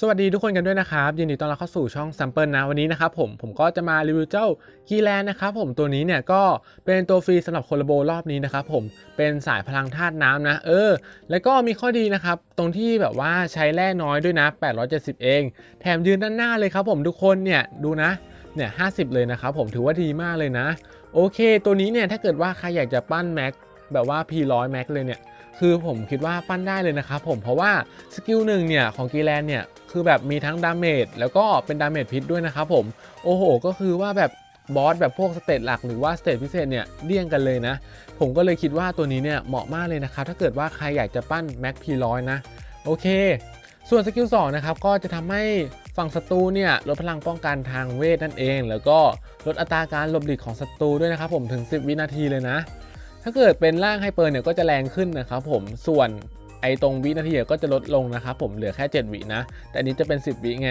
สวัสดีทุกคนกันด้วยนะครับ ยินดีต้อนรับเข้าสู่ช่อง Sample นะ วันนี้นะครับผมผมก็จะมารีวิวเจ้ากีแลนนะครับผมตัวนี้เนี่ยก็เป็นตัวฟรีสำหรับโคลาโบรอบนี้นะครับผมเป็นสายพลังธาตุน้ำนะ เออ แล้วก็มีข้อดีนะครับ ตรงที่แบบว่าใช้แร่น้อยด้วยนะ 870 เอง แถมยืนด้านหน้าเลยครับผมทุกคนเนี่ยดูนะเนี่ย50 เลยนะครับผมถือว่าดีมากเลยนะ โอเค ตัวนี้เนี่ยถ้าเกิดว่าใครอยากจะปั้นแม็กแบบว่า P100 แม็กเลยเนี่ย คือผมคิดว่าปั้นได้เลยนะครับผมเพราะว่าสกิลหนึ่งเนี่ยของกีแลนเนี่ยคือแบบมีทั้งดาเมจแล้วก็เป็นดาเมจพิษด้วยนะครับผมโอ้โห ก็คือว่าแบบบอสแบบพวกสเตตหลักหรือว่าสเตตพิเศษเนี่ยเลี่ยงกันเลยนะ ผมก็เลยคิดว่าตัวนี้เนี่ยเหมาะมากเลยนะครับถ้าเกิดว่าใครอยากจะปั้นแม็กพีร้อยนะโอเค ส่วนสกิล2นะครับก็จะทำให้ฝั่งศัตรูเนี่ยลดพลังป้องกันทางเวทนั่นเอง แล้วก็ลดอัตราการหลบหลีกของศัตรูด้วยนะครับผมถึง 10 วินาทีเลยนะ ถ้าเกิดเป็นร่างไฮเปอร์เนี่ยก็จะแรงขึ้นนะครับผมส่วนไอตรงวินาทีก็จะลดลงนะครับผมเหลือแค่ 7 วินะ แต่อันนี้จะเป็น 10 วิไง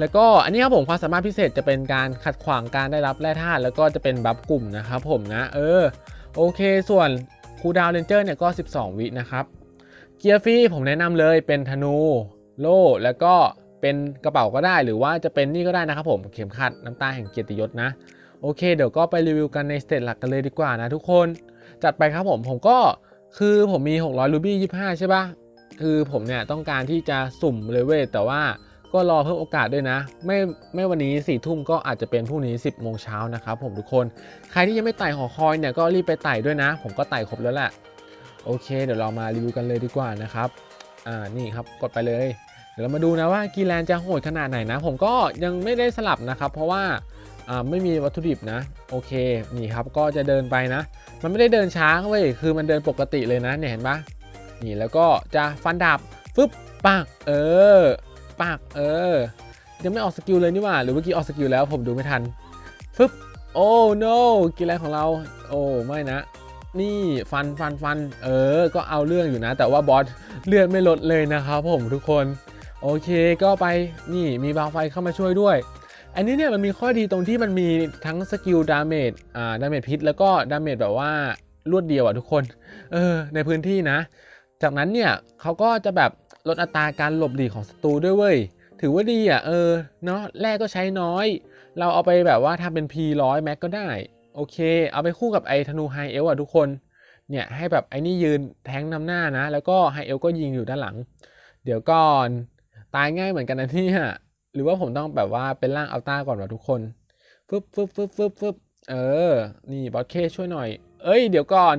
แล้วก็อันนี้ครับผมความสามารถพิเศษจะเป็นการขัดขวางการได้รับแร่ธาตุแล้วก็จะเป็นบัฟกลุ่มนะครับผมนะ เออโอเค ส่วนคูดาวเลนเจอร์เนี่ยก็ 12 วินะครับเกียร์ฟรีผมแนะนำเลยเป็นธนูโล่แล้วก็เป็นกระเป๋าก็ได้หรือว่าจะเป็นนี่ก็ได้นะครับผมเข็มขัดน้ำตาแห่งเกียรติยศนะ โอเค เดี๋ยวก็ไปรีวิวกันในสเตจหลักกันเลยดีกว่านะทุกคน จัดไปครับผมผมก็คือผมมี 600รูบี้25 ใช่ปะคือผมเนี่ยต้องการที่จะสุ่มเลยเว้ยแต่ว่าก็รอเพิ่มโอกาสด้วยนะ ไม่ไม่วันนี้4ี่ทุ่มก็อาจจะเป็นพรุ่งนี้ 10โมงเช้านะครับผมทุกคนใครที่ยังไม่ไต่หอคอยเนี่ยก็รีบไปไต่ด้วยนะ ผมก็ไต่ครบแล้วแหละโอเค เดี๋ยวเรามารีวิวกันเลยดีกว่านะครับอ่านี่ครับกดไปเลย เดี๋ยวเรามาดูนะว่ากีแลนจะโหดขนาดไหนนะ ผมก็ยังไม่ได้สลับนะครับ เพราะว่า ไม่มีวัตถุดิบนะ โอเคนี่ครับก็จะเดินไปนะ มันไม่ได้เดินช้าเว้ยคือมันเดินปกติเลยนะเนี่ยเห็นปะนี่แล้วก็จะฟันดาบฟึบปากเออปากเออ ยังไม่ออกสกิลเลยนี่หว่า หรือเมื่อกี้ออกสกิลแล้วผมดูไม่ทันฟึบโอ้ no กินอะไรของเรา โอ้ไม่นะ นี่ฟันฟันฟันเออ ก็เอาเรื่องอยู่นะ แต่ว่าบอสเลือดไม่ลดเลยนะครับผมทุกคน โอเคก็ไปนี่มีบาวไฟเข้ามาช่วยด้วย อันนี้เนี่ยมันมีข้อดีตรงที่มันมีทั้งสกิลดาเมจอ่าดาเมจพิษแล้วก็ดาเมจแบบว่ารวดเดียวอะทุกคนเออในพื้นที่นะ จากนั้นเนี่ยเขาก็จะแบบลดอัตราการหลบหลีกของศัตรูด้วยเว้ยถือว่าดีอะเออเนาะแรกก็ใช้น้อย เราเอาไปแบบว่าทำเป็น P100 แม็กก็ได้ โอเค เอาไปคู่กับไอธนูไฮเอลอะทุกคนเนี่ยให้แบบไอ้นี่ยืนแทงนำหน้านะ แล้วก็ไฮเอลก็ยิงอยู่ด้านหลัง เดี๋ยวก่อนตายง่ายเหมือนกันนะเนี่ย หรือว่าผมต้องแบบว่าเป็นร่างอัลต้าก่อนวะทุกคนฟึบฟึบฟึบฟึบฟึบเออ นี่บอสเคช่วยหน่อย เอ้ย เดี๋ยวก่อน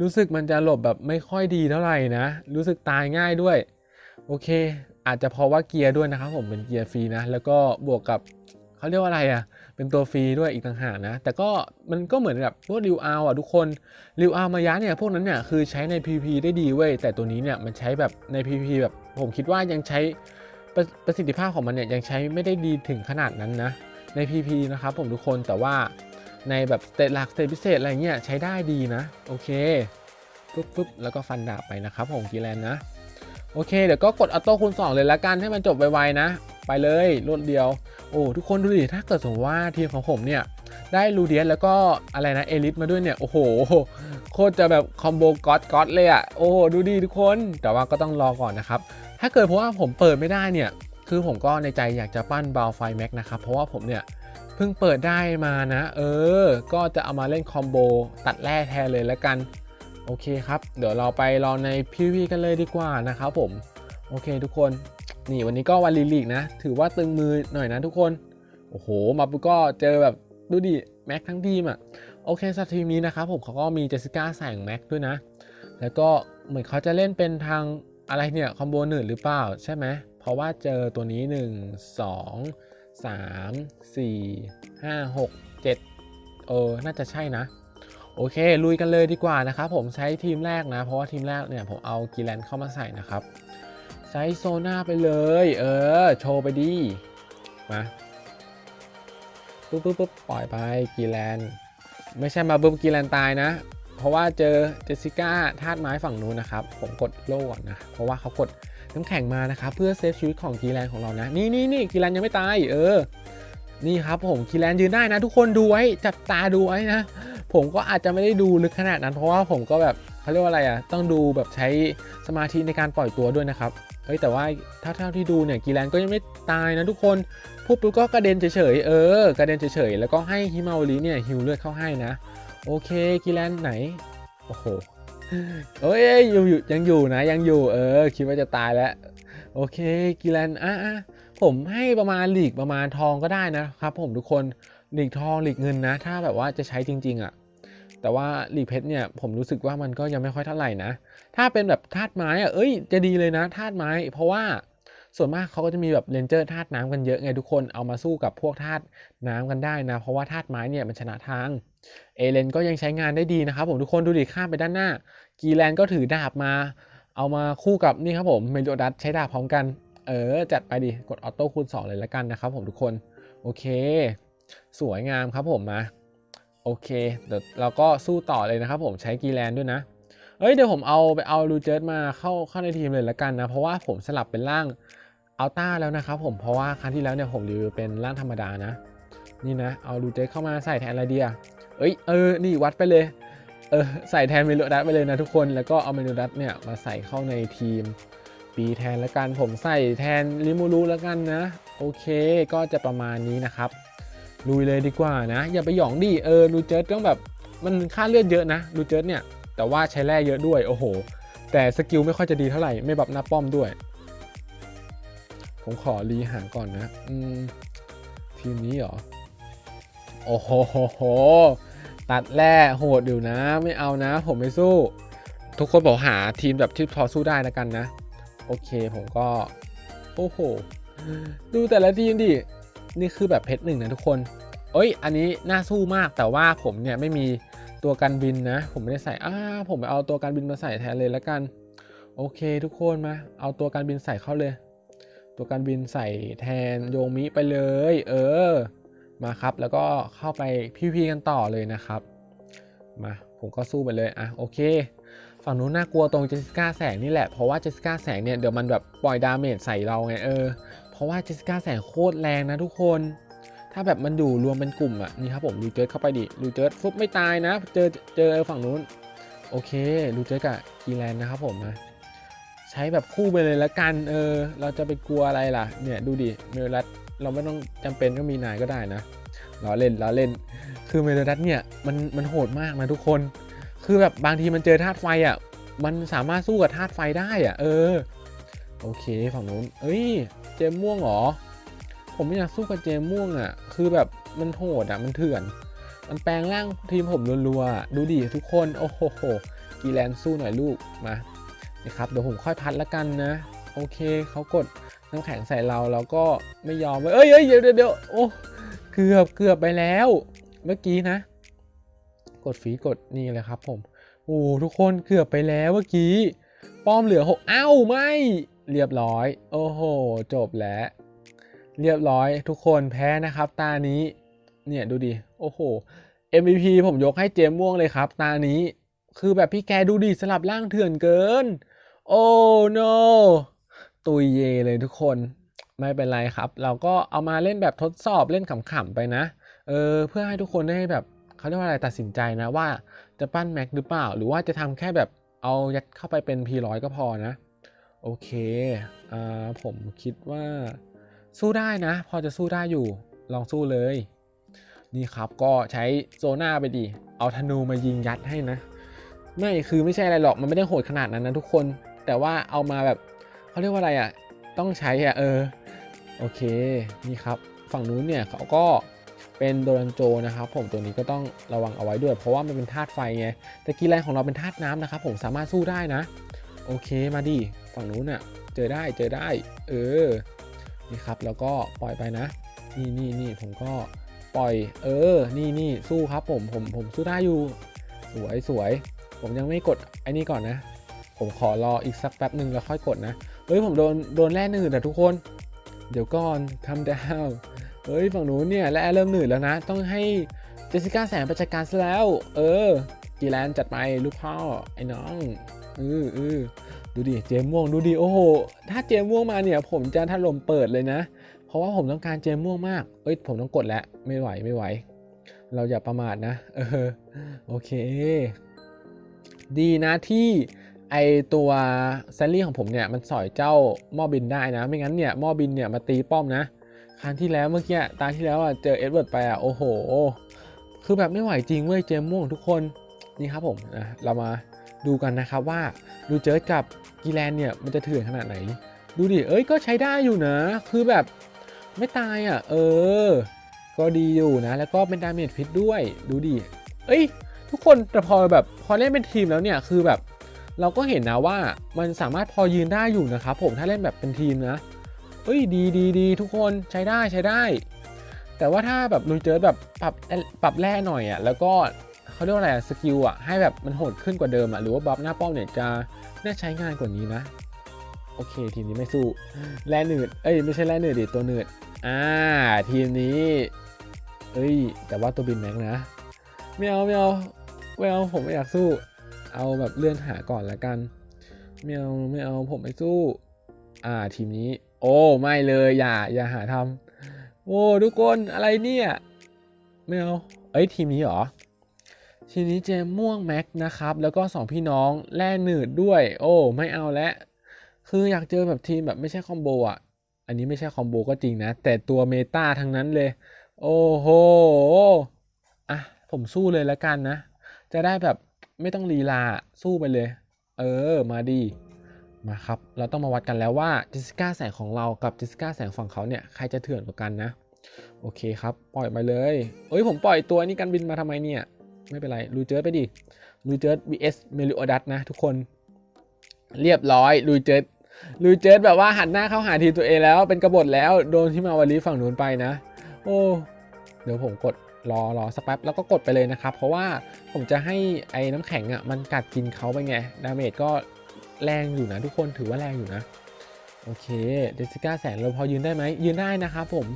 รู้สึกมันจะหลบแบบไม่ค่อยดีเท่าไหร่นะ รู้สึกตายง่ายด้วย โอเค อาจจะเพราะว่าเกียร์ด้วยนะครับผมเป็นเกียร์ฟรีนะ แล้วก็บวกกับเขาเรียกว่าอะไรอะ่ะ เป็นตัวฟรีด้วยอีกต่างหากนะ แต่ก็มันก็เหมือนกับพวกริวอาอะทุกคนริวอามายะเนี่ยพวกนั้นเนี่ยคือใช้ใน PP ได้ดีเว้ย แต่ตัวนี้เนี่ยมันใช้แบบใน PP แบบผมคิดว่ายังใช้ ประประสิทธิภาพของมันเนี่ยยังใช้ไม่ได้ดีถึงขนาดนั้นนะ ใน PP นะครับผมทุกคนแต่ว่าในแบบสเตตหลักสเตตพิเศษอะไรเงี้ยใช้ได้ดีนะ โอเคปึ๊บปึ๊บแล้วก็ฟันดาบไปนะครับผมกีแลนนะ โอเค เดี๋ยวก็กดออโต้คูณ 2 เลยละกันให้มันจบไวๆนะ ไปเลยรวดเดียว โอ้ทุกคนดูดิถ้าเกิดสมมติว่าทีมของผมเนี่ยได้ลูเดียสแล้วก็อะไรนะเอลิสมาด้วยเนี่ย โอ้โห โคตรจะแบบคอมโบก๊อตก๊อตเลยอะ่ะ โอ้ดูดิทุกคนแต่ว่าก็ต้องรอก่อนนะครับ ถ้าเกิดเพราะว่าผมเปิดไม่ได้เนี่ยคือผมก็ในใจอยากจะปั้นบาวไฟแม็กนะครับ เพราะว่าผมเนี่ยเพิ่งเปิดได้มานะ เออ ก็จะเอามาเล่นคอมโบตัดแร่แทนเลยแล้วกัน โอเคครับ เดี๋ยวเราไปรอใน PV กันเลยดีกว่านะครับผม โอเคทุกคน นี่วันนี้ก็วันลีลีกนะ ถือว่าตึงมือหน่อยนะทุกคน โอ้โห มาปุ๊ก็เจอแบบดูดิแม็กทั้งทีมอะ่ะ โอเคสักทีมนี้นะครับผมเขาก็มีเจสสิก้าใส่แม็กด้วยนะ แล้วก็เหมือนเขาจะเล่นเป็นทาง อะไรเนี่ยคอมโบหนึ่งหรือเปล่าใช่ไหมเพราะว่าเจอตัวนี้ 1 2 3 4 5 6 7เออน่าจะใช่นะ โอเค ลุยกันเลยดีกว่านะครับผมใช้ทีมแรกนะ เพราะว่าทีมแรกเนี่ยผมเอากีแลนเข้ามาใส่นะครับ ใช้โซน่าไปเลย เออ โชว์ไปดีมาปุ๊บปุ๊บปุ๊บปล่อยไปกีแลนไม่ใช่มาบึ้มกีแลนตายนะ เพราะว่าเจอเจสสิก้าธาตุไม้ฝั่งนู้นนะครับ ผมกดโล่ก่อนนะ เพราะว่าเขากดน้ำแข็งมานะครับ เพื่อเซฟชีวิตของกีแลนของเรานะ นี่นี่นี่กีแลนยังไม่ตาย เออ นี่ครับผมกีแลนยืนได้นะ ทุกคนดูไว้ จับตาดูไว้นะ ผมก็อาจจะไม่ได้ดูลึกขนาดนั้น เพราะว่าผมก็แบบเขาเรียกว่าอะไรอะ ต้องดูแบบใช้สมาธิในการปล่อยตัวด้วยนะครับเฮ้ยแต่ว่าถ้าเท่าที่ดูเนี่ยกีแลนก็ยังไม่ตายนะทุกคนพูดปุ๊บก็กระเด็นเฉยๆเออกระเด็นเฉยๆแล้วก็ให้ฮิมาโอริเนี่ยฮิวเลือดเข้าให้นะ โอเคกีแลนไหน โอ้โหเอ้ยอยู่อยู่ยังอยู่นะยังอยู่เออคิดว่าจะตายแล้ว โอเคกีแลนอะผมให้ประมาณหลีกประมาณทองก็ได้นะครับ ผมทุกคนหลีกทองหลีกเงินนะ ถ้าแบบว่าจะใช้จริง ๆอะแต่ว่าหลีกเพชรเนี่ยผมรู้สึกว่ามันก็ยังไม่ค่อยเท่าไหร่นะ ถ้าเป็นแบบธาตุไม้อะเอ้ยจะดีเลยนะธาตุไม้ เพราะว่าส่วนมากเขาก็จะมีแบบเรนเจอร์ธาตุน้ำกันเยอะไงทุกคนเอามาสู้กับพวกธาตุน้ำกันได้นะ เพราะว่าธาตุไม้เนี่ยมันชนะทาง เอเลนก็ยังใช้งานได้ดีนะครับผมทุกคนดูดิข้ามไปด้านหน้า กีแลนก็ถือดาบมา เอามาคู่กับนี่ครับผมเมโลดัสใช้ดาบพร้อมกัน เออ จัดไปดิกดออโต้คูณ 2 เลยละกันนะครับผมทุกคน โอเค สวยงามครับผมมาโอเคเดี๋ยวเราก็สู้ต่อเลยนะครับผมใช้กีแลนด้วยนะเอ้ยเดี๋ยวผมเอาไปเอาลูเจิร์ดมาเข้าเข้าในทีมเลยละกันนะ เพราะว่าผมสลับเป็นร่างอัลต้าแล้วนะครับผมเพราะว่าครั้งที่แล้วเนี่ยผมรีวิวเป็นร่างธรรมดานะ นี่นะ เอาลูเจิร์ดเข้ามาใส่แทนอะไรเดีย เอ้ยเออนี่วัดไปเลยเออใส่แทนเมโลดัสไปเลยนะทุกคนแล้วก็เอาเมโลดัสเนี่ยมาใส่เข้าในทีมปีแทนและกันผมใส่แทนลิมูรุแล้วกันนะ โอเคก็จะประมาณนี้นะครับลุยเลยดีกว่านะ อย่าไปหยองดิเออลูเจิร์ต้องแบบมันค่าเลือดเยอะนะลูเจิร์เนี่ย แต่ว่าใช้แร่เยอะด้วยโอ้โห แต่สกิลไม่ค่อยจะดีเท่าไหร่ไม่บับหน้าป้อมด้วย ผมขอรีหางก่อนนะ อืม ทีมนี้เหรอ โอ้โหโหโห ตัดแร่โหดอยู่นะ ไม่เอานะ ผมไม่สู้ ทุกคนบอกหาทีมแบบที่พอสู้ได้แล้วกันนะ โอเคผมก็ โอ้โห ดูแต่ละทีมดิ นี่คือแบบเพชรหนึ่งนะทุกคน เอ้ย อันนี้น่าสู้มากแต่ว่าผมเนี่ยไม่มีตัวกันบินนะ ผมไม่ได้ใส่อ้าผมไปเอาตัวกันบินมาใส่แทนเลยแล้วกัน โอเค ทุกคนมา เอาตัวกันบินใส่เข้าเลย ตัวกันบินใส่แทนโยมิไปเลย เออ มาครับ แล้วก็เข้าไปพีพีกันต่อเลยนะครับ มาผมก็สู้ไปเลยอะโอเค ฝั่งนู้นน่ากลัวตรงเจสสิก้าแสงนี่แหละ เพราะว่าเจสสิก้าแสงเนี่ยเดี๋ยวมันแบบปล่อยดาเมจใส่เราไงเออ เพราะว่าเจสสิก้าแสงโคตรแรงนะทุกคน ถ้าแบบมันอยู่รวมเป็นกลุ่มอะนี่ครับผมลูเจิร์ดเข้าไปดิลูเจิร์ดฟุบไม่ตายนะ เจอเจอฝั่งนู้น โอเคลูเจิร์ดกับกีแลนนะครับผมนะใช้แบบคู่ไปเลยละกันเออ เราจะไปกลัวอะไรล่ะเนี่ยดูดิเมลรัต เราไม่ต้องจำเป็นก็มีนายก็ได้นะล้อเล่นล้อเล่น คือเมโลรัตเนี่ยมันมันโหดมากนะทุกคน คือแบบบางทีมันเจอธาตุไฟอะ มันสามารถสู้กับธาตุไฟได้อะ เออ โอเคฝั่งนู้น เอ้ย เจมม่วงเหรอ ผมไม่อยากสู้กับเจมม่วงอะ คือแบบมันโหดอะ มันเถื่อน มันแปลงร่างทีมผมรัวๆ ดูดิทุกคน โอ้โหโหกีแลนสู้หน่อยลูก มานี่ครับ เดี๋ยวผมค่อยพัดละกันนะ โอเคเขากด น้ำแข็งใส่เราเราก็ไม่ยอมเว้ยเอ้ยเอ้ยเดี๋ยวเดี๋ยวเดี๋ยวโอ้เกือบเกือบไปแล้ว เมื่อกี้นะ กดฝีกดนี่เลยครับผมโอ้ทุกคนเกือบไปแล้วเมื่อกี้ ป้อมเหลือหกอ้าวไม่เรียบร้อย โอ้โห จบแล้ว เรียบร้อยทุกคนแพ้นะครับ ตานี้ เนี่ยดูดิ โอ้โห MVP ผมยกให้เจมม่วงเลยครับ ตานี้ คือแบบพี่แกดูดิสลับร่างเถื่อนเกิน โอ้ no ตุยเยเลยทุกคนไม่เป็นไรครับ เราก็เอามาเล่นแบบทดสอบเล่นขำๆไปนะเออเพื่อให้ทุกคนได้แบบเขาเรียกว่าอะไรตัดสินใจนะว่าจะปั้นแม็กหรือเปล่า หรือว่าจะทำแค่แบบเอายัดเข้าไปเป็น P100 ก็พอนะ โอเคอ่าผมคิดว่าสู้ได้นะ พอจะสู้ได้อยู่ลองสู้เลย นี่ครับก็ใช้โซน่าไปดิเอาธนูมายิงยัดให้นะ ไม่คือไม่ใช่อะไรหรอกมันไม่ได้โหดขนาดนั้นนะทุกคน แต่ว่าเอามาแบบ เขาเรียกว่าอะไรอะ่ะ ต้องใช้อะ่ะเออ โอเค นี่ครับ ฝั่งนู้นเนี่ยเขาก็เป็นโดรันโจนะครับผมตัวนี้ก็ต้องระวังเอาไว้ด้วย เพราะว่ามันเป็นธาตุไฟไงแต่กีแรงของเราเป็นธาตุน้ำนะครับผมสามารถสู้ได้นะ โอเคมาดิฝั่งนู้นน่ะเจอได้เจอได้ เออนี่ครับแล้วก็ปล่อยไปนะ นี่นี่นี่ผมก็ปล่อย เออ นี่นี่สู้ครับผมผมผมสู้ได้อยู่ สวยสวยผมยังไม่กดไอ้นี่ก่อนนะ ผมขอรออีกสักแป๊บหนึ่งแล้วค่อยกดนะ เฮ้ยผมโดนโดนแร่หนืดแต่ทุกคน เดี๋ยวก่อนคำดาวเฮ้ยฝั่งนู้นเนี่ยแร่เริ่มหนืดแล้วนะ ต้องให้เจสสิก้าแสงประจัดการซะแล้ว เออกีแลนจัดไปลูกพ่อไอ้น้องเออเออดูดิเจมม่วงดูดิโอ้โหถ้าเจมม่วงมาเนี่ยผมจะถล่มเปิดเลยนะ เพราะว่าผมต้องการเจมม่วงมาก เอ้ยผมต้องกดแล้วไม่ไหวไม่ไหว เราอย่าประมาทนะ เออโอเค ดีนะที่ ไอตัวแซลลี่ของผมเนี่ยมันสอยเจ้าหม้อบินได้นะ ไม่งั้นเนี่ยหม้อบินเนี่ยมาตีป้อมนะ ครั้งที่แล้วเมื่อกี้ตาที่แล้วอะเจอเอ็ดเวิร์ดไปอะโอ้โห คือแบบไม่ไหวจริงเว้ยเจมม่วงทุกคนนี่ครับผมนะเรามาดูกันนะครับว่าดูเจอกับกีแลนเนี่ยมันจะเถื่อนขนาดไหน ดูดิเอ้ยก็ใช้ได้อยู่นะ คือแบบไม่ตายอะ เออ ก็ดีอยู่นะ แล้วก็เป็นดาเมจพิษด้วยดูดิเอ้ย ทุกคนแต่พอแบบพอเล่นเป็นทีมแล้วเนี่ยคือแบบ เราก็เห็นนะว่ามันสามารถพอยืนได้อยู่นะครับผมถ้าเล่นแบบเป็นทีมนะเอ้ยดีดีดีทุกคนใช้ได้ใช้ได้ แต่ว่าถ้าแบบลุยเจอแบบปรับปรับแร่หน่อยอะ่ะแล้วก็เขาเรียกว่าอะไรสกิลอะให้แบบมันโหดขึ้นกว่าเดิมอะหรือว่าบัฟหน้าป้อมเนี่ยจะน่าใช้งานกว่านี้นะโอเคทีมนี้ไม่สู้แร่หนืดเอ้ยไม่ใช่แร่หนืดดิตัวหนืดอ่าทีมนี้เอ้ยแต่ว่าตัวบินแม็กนะไม่เอาไม่เอาไม่เอาผมไม่อยากสู้ เอาแบบเลื่อนหาก่อนละกันไม่เอาไม่เอาผมไม่สู้ อ่าทีมนี้ โอ้ไม่เลยอย่าอย่าหาทำโอ้ทุกคนอะไรเนี่ย ไม่เอาเอ้ยทีมนี้เหรอทีนี้เจมม่วงแม็กนะครับ แล้วก็สองพี่น้องแล่หนืดด้วย โอ้ไม่เอาแล้วคืออยากเจอแบบทีมแบบไม่ใช่คอมโบอะ อันนี้ไม่ใช่คอมโบก็จริงนะ แต่ตัวเมตาทั้งนั้นเลย โอ้โหอะผมสู้เลยแล้วกันนะ จะได้แบบ ไม่ต้องลีลาสู้ไปเลย เออ มาดีมาครับ เราต้องมาวัดกันแล้วว่าจิสก้าแสงของเรากับจิสก้าแสงฝั่งเขาเนี่ยใครจะเถื่อนกว่ากันนะ โอเคครับ ปล่อยมาเลยเอ้ยผมปล่อยตัวนี้กันบินมาทำไมเนี่ย ไม่เป็นไรลูเจิร์ไปดิลูเจิร์ vs เมลิโอดัสนะทุกคน เรียบร้อยลูเจิร์ดลูเจิร์แบบว่าหันหน้าเข้าหาทีตัวเองแล้วเป็นกบฏแล้วโดนที่มาวารีฝั่งนู้นไปนะ โอ้เดี๋ยวผมกด รอรอสักแป๊บแล้วก็กดไปเลยนะครับ เพราะว่าผมจะให้ไอ้น้ำแข็งอะมันกัดกินเขาไปไงดาเมจก็แรงอยู่นะทุกคนถือว่าแรงอยู่นะโอเคเจสสิก้าแสงเราพอยืนได้ไหมยืนได้นะครับผม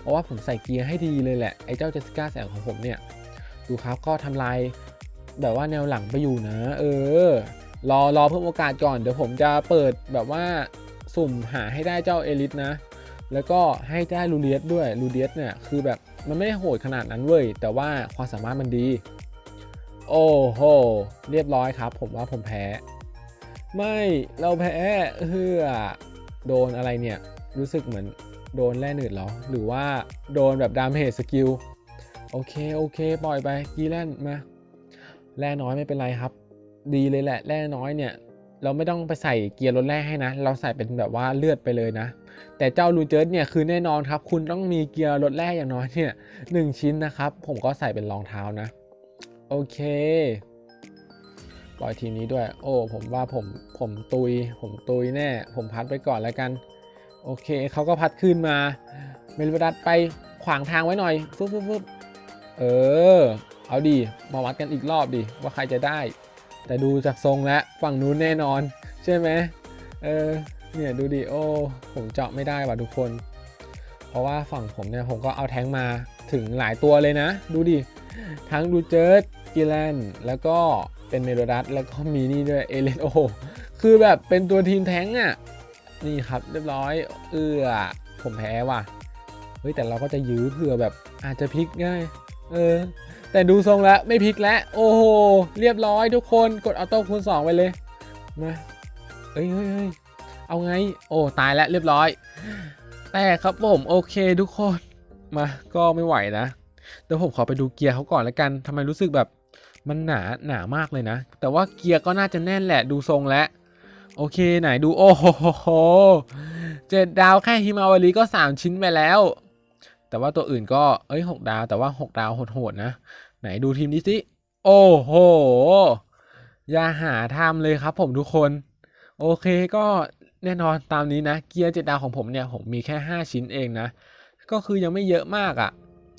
เพราะว่าผมใส่เกียร์ให้ดีเลยแหละไอ้เจ้าเจสสิก้าแสงของผมเนี่ยดูครับก็ทำลายแบบว่าแนวหลังไปอยู่นะ เออ รอรอเพิ่มโอกาสก่อน เดี๋ยวผมจะเปิดแบบว่าสุ่มหาให้ได้เจ้าเอลิสนะ แล้วก็ให้ได้ลูเดียสด้วยลูเดียสเนี่ยคือแบบ มันไม่ได้โหดขนาดนั้นเว้ย แต่ว่าความสามารถมันดี โอ้โห เรียบร้อยครับ ผมว่าผมแพ้ ไม่เราแพ้เฮือโดนอะไรเนี่ย รู้สึกเหมือนโดนแร่หนืดหรอ หรือว่าโดนแบบดามเมจสกิล โอเค โอเค ปล่อยไปกีแลนมาแร่น้อยไม่เป็นไรครับ ดีเลยแหละแร่น้อยเนี่ย เราไม่ต้องไปใส่เกียร์ลดแร่ให้นะ เราใส่เป็นแบบว่าเลือดไปเลยนะ แต่เจ้าลูเจิร์ดเนี่ยคือแน่นอนครับ คุณต้องมีเกียร์ลดแร่อย่างน้อยเนี่ยหนึ่งชิ้นนะครับ ผมก็ใส่เป็นรองเท้านะ โอเคปล่อยทีนี้ด้วย โอ้ผมว่าผมผมตุย ผมตุยแน่ ผมพัดไปก่อนแล้วกัน โอเคเขาก็พัดขึ้นมา เมลิดัสไปขวางทางไว้หน่อยฟึบฟึบฟึบเออ เอาดีมาวัดกันอีกรอบดิว่าใครจะได้ แต่ดูจากทรงแล้วฝั่งนู้นแน่นอน ใช่ไหมเออ เนี่ยดูดิโอ้ผมเจาะไม่ได้ว่ะทุกคน เพราะว่าฝั่งผมเนี่ยผมก็เอาแท้งมาถึงหลายตัวเลยนะ ดูดิ ทั้งดูเจิร์ดกิแลนแล้วก็เป็นเมโลดัสแล้วก็มีนี่ด้วยเอเลนโอคือแบบเป็นตัวทีมแท้งอะ นี่ครับเรียบร้อยเอือผมแพ้ว่ะเฮ้ยแต่เราก็จะยื้อเผื่อแบบอาจจะพลิกง่ายเออแต่ดูทรงแล้วไม่พลิกแล้วโอ้โห เรียบร้อยทุกคนกดออโต้คูณ2ไปเลยมาเอ้ยเฮ้ย เอาไง โอ้ตายแล้วเรียบร้อย แต่ครับผมโอเคทุกคนมาก็ไม่ไหวนะเดี๋ยวผมขอไปดูเกียร์เขาก่อนแล้วกันทำไมรู้สึกแบบมันหนาหนามากเลยนะ แต่ว่าเกียร์ก็น่าจะแน่นแหละดูทรงแล้วโอเคไหนดูโอ้โหเจ็ดดาวแค่ฮิมาวารีก็ 3 ชิ้นไปแล้ว แต่ว่าตัวอื่นก็เอ้ยหกดาวแต่ว่า 6 ดาวโหดๆนะ ไหนดูทีมนี้สิโอ้โหอย่าหาทำเลยครับผมทุกคน โอเคก็ แน่นอนตามนี้นะเกียร์เจ็ดดาวของผมเนี่ยผมมีแค่ 5 ชิ้นเองนะ ก็คือยังไม่เยอะมากอะ่ะ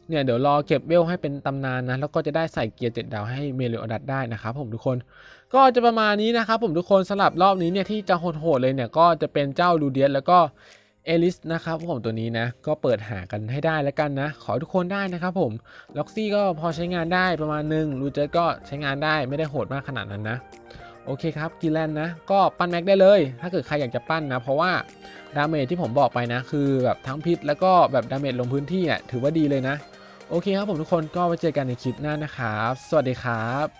เนี่ยเดี๋ยวรอเก็บเวลให้เป็นตำนานนะ แล้วก็จะได้ใส่เกียร์เจ็ดดาวให้เมลิโอดัสได้นะครับผมทุกคนก็จะประมาณนี้นะครับผมทุกคนสำหรับรอบนี้เนี่ยที่จะโหดๆเลยเนี่ยก็จะเป็นเจ้าลูเดียสแล้วก็เอลิสนะครับผมตัวนี้นะ ก็เปิดหากันให้ได้แล้วกันนะ ขอทุกคนได้นะครับผมล็อกซี่ก็พอใช้งานได้ประมาณหนึงลูเจสก็ใช้งานได้ไม่ได้โหดมากขนาดนั้นนะ โอเคครับกิแลนนะ ก็ปั้นแม็กได้เลย ถ้าเกิดใครอยากจะปั้นนะ เพราะว่าดาเมจที่ผมบอกไปนะ คือแบบทั้งพิษแล้วก็แบบดาเมจลงพื้นที่อะถือว่าดีเลยนะ โอเคครับผมทุกคนก็ไว้เจอกันในคลิปหน้านะครับ สวัสดีครับ